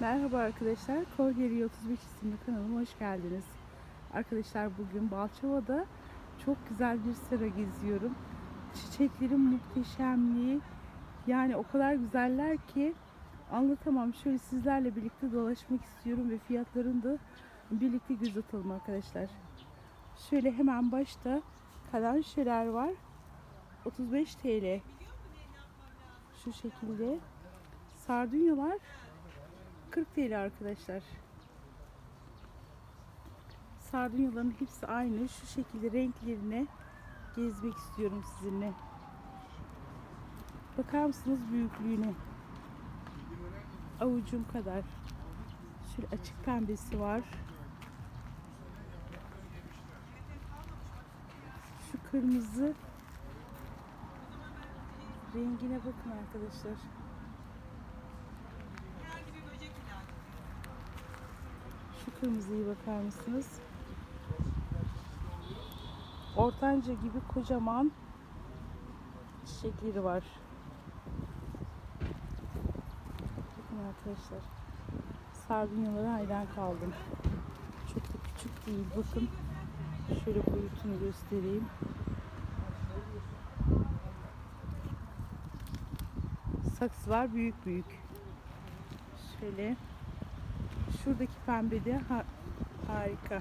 Merhaba arkadaşlar. Kolyeri 35 isimli kanalıma hoş geldiniz. Arkadaşlar bugün Balçova'da çok güzel bir sera geziyorum. Çiçeklerin muhteşemliği yani o kadar güzeller ki anlatamam. Şöyle sizlerle birlikte dolaşmak istiyorum ve fiyatlarını da birlikte göz atalım arkadaşlar. Şöyle hemen başta kalanşeler var. 35 TL. Şu şekilde. Sardunyalar 40 TL arkadaşlar. Sardunyaların hepsi aynı. Şu şekilde renklerine gezmek istiyorum sizinle. Bakar mısınız büyüklüğüne? Avucum kadar. Şöyle açık pembesi var. Şu kırmızı rengine bakın arkadaşlar. Kırmızıyı bakar mısınız? Ortanca gibi kocaman çiçekleri var. Bakın arkadaşlar. Sardunyalara hayran kaldım. Çok da küçük değil. Bakın. Şöyle boyutunu göstereyim. Saksılar büyük büyük. Şöyle. Şuradaki pembe de ha- harika.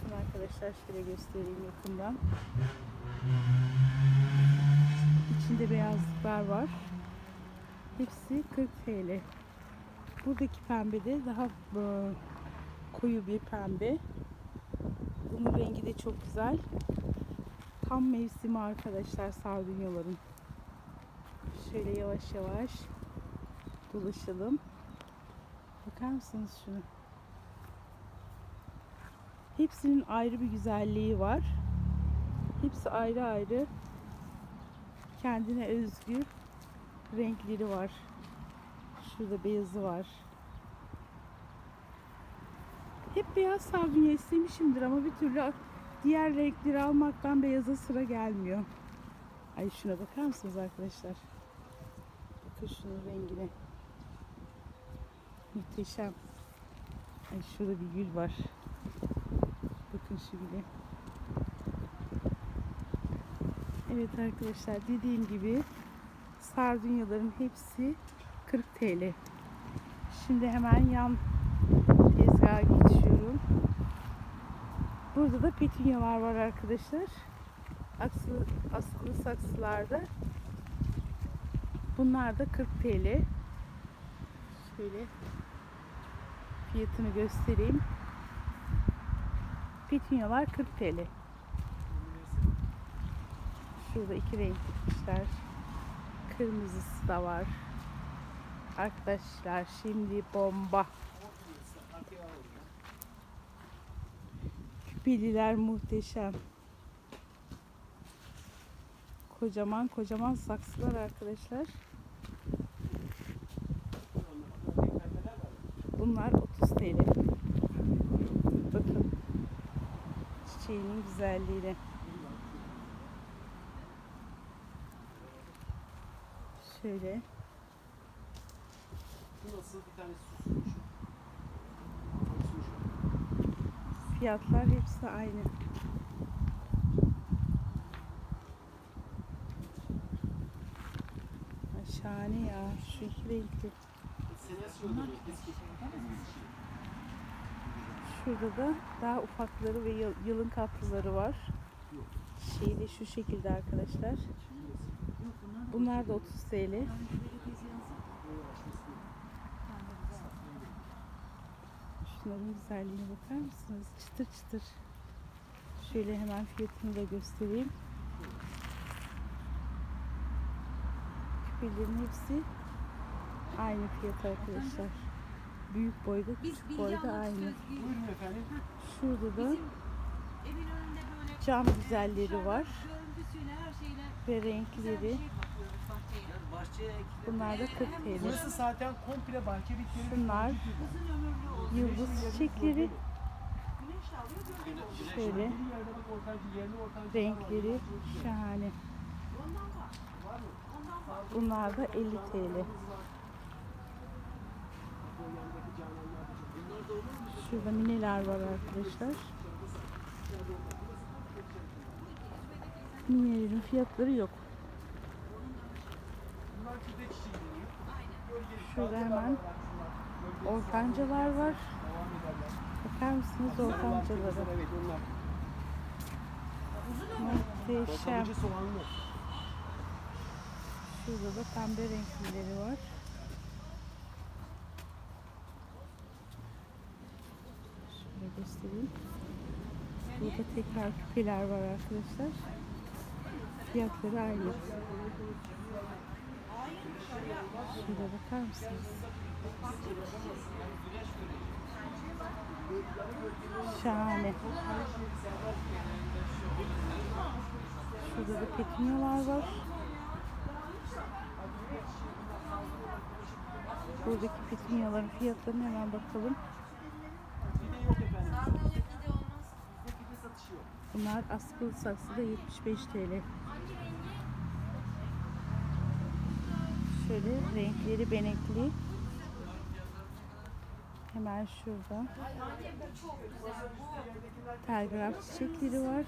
Şimdi arkadaşlar şöyle göstereyim yakından. İçinde beyazlıklar var. Hepsi 40 TL. Buradaki pembe de daha e, koyu bir pembe. Bunun rengi de çok güzel. Tam mevsimi arkadaşlar sardunyaların. Şöyle yavaş yavaş dolaşalım. Bakar mısınız şunu? Hepsinin ayrı bir güzelliği var. Hepsi ayrı ayrı kendine özgü renkleri var. Şurada beyazı var. Hep beyaz sardunya istemişimdir ama bir türlü diğer renkleri almaktan beyaza sıra gelmiyor. Ay şuna bakar mısınız arkadaşlar? Bakın şunun rengine. Muhteşem. Ay şurada bir gül var. Bakın şu güle. Evet arkadaşlar dediğim gibi sardunyaların hepsi 40 TL. Şimdi hemen yan tezgaha geçiyorum. Burada da petunyalar var arkadaşlar. Askılı, askılı saksılarda. Bunlar da 40 TL. Şöyle fiyatını göstereyim. Petunyalar 40 TL. Şurada iki renk dikmişler. Kırmızısı da var. Arkadaşlar şimdi bomba. Küpeliler muhteşem. Kocaman kocaman saksılar arkadaşlar. Bunlar 30 TL. Bakın çiçeğinin güzelliğine. Şöyle Bu nasıl bir tane susmuş. Fiyatlar hepsi aynı. Ay şahane ya. Şu iki renkli. Senes yolları eski. Şurada da daha ufakları ve yıl- yılın kaplıları var. Şeyi de şu şekilde arkadaşlar. Bunlar da 30 TL. Şunların güzelliğine bakar mısınız? Çıtır çıtır. Şöyle hemen fiyatını da göstereyim. Küpelerin hepsi aynı fiyat arkadaşlar. Büyük boyda, küçük boyda aynı. Buyurun efendim. Şurada da Bizim evin önünde böyle cam güzelleri var görüntüsüyle her şeyle ve renkleri. şey Bunlar da 40 TL. Burası zaten komple bahçe bitkileri. Olsun. yıldız çiçekleri. Güneş de alıyor gölge de oluyor. Şöyle renkleri şahane. Bunlar da 50 TL. Şurada mineler var arkadaşlar. Minelerin fiyatları yok. Şurada hemen ortancalar var. Bakar mısınız ortancalara? Muhteşem. Şurada da pembe renklileri var. Şöyle göstereyim. Burada tekrar küpeler var arkadaşlar. Fiyatları aynı. Şurada bakar mısınız? Şahane. Şurada da petunyalar var. Buradaki petunyaların fiyatlarına hemen bakalım. Pide yok efendim. Bizde pide satışı yok. Bunlar askılı saksıda 75 TL. Şöyle renkleri benekli. Hemen şurada. Telgraf çiçekleri var.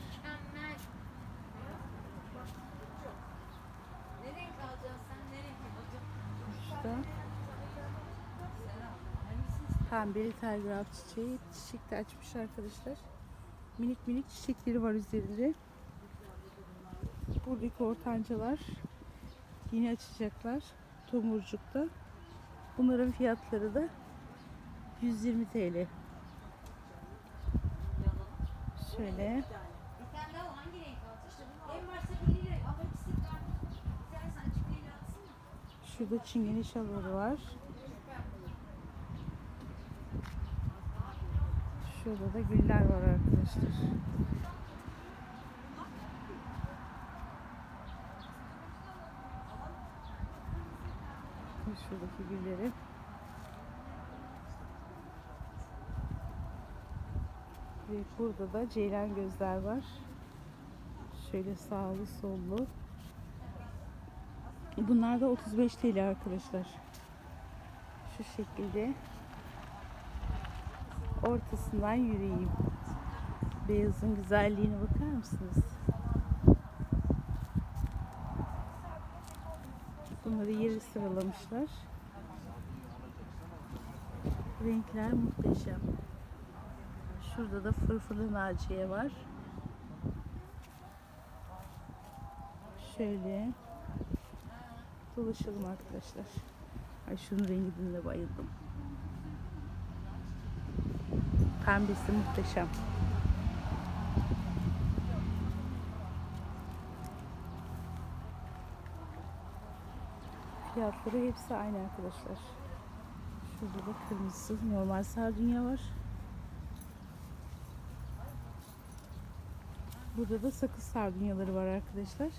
Şurada. Pembeli telgraf çiçeği. Çiçek de açmış arkadaşlar. Minik minik çiçekleri var üzerinde. Buradaki ortancalar yine açacaklar. Tomurcukta. Bunların fiyatları da 120 TL. Şöyle. Bir tane daha hangi renk alacaksın? En başta biriyle ama ikisi farklı. Bir tane sen açık atsın. Şurada çingene şalvarı var. Şurada da güller var arkadaşlar. Şuradaki gülleri. Ve burada da ceylan gözler var. Şöyle sağlı sollu. Bunlar da 35 TL arkadaşlar. Şu şekilde ortasından yürüyeyim. Beyazın güzelliğine bakar mısınız? Bunları yeri sıralamışlar. Renkler muhteşem. Şurada da fırfırlı naciye var. Şöyle dolaşalım arkadaşlar. Ay şunun rengine de bayıldım. Pembesi muhteşem. Fiyatları hepsi aynı arkadaşlar. Şurada da kırmızı normal sardunya var. Burada da sakız sardunyaları var arkadaşlar.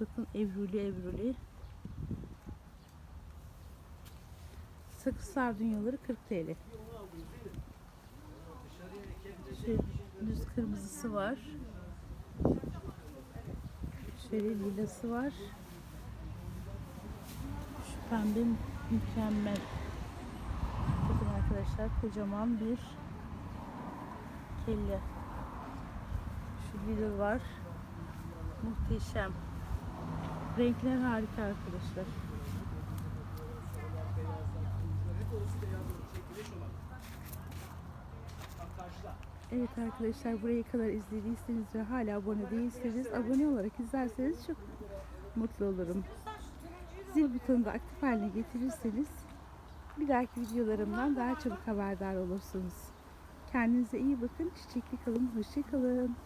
Bakın evruli evruli. Sakız sardunyaları 40 TL. Şöyle düz kırmızısı var. Şöyle lilası var. Şu pembe mükemmel. Bakın arkadaşlar kocaman bir kelle. Şu lila var. Muhteşem. Renkler harika arkadaşlar. Hep orası beyaz olur. Şey güneş olan. Tam karşıda. Evet arkadaşlar buraya kadar izlediyseniz ve hala abone değilseniz abone olarak izlerseniz çok mutlu olurum. Zil butonunu da aktif haline getirirseniz bir dahaki videolarımdan daha çabuk haberdar olursunuz. Kendinize iyi bakın. Çiçekli kalın. Hoşça kalın.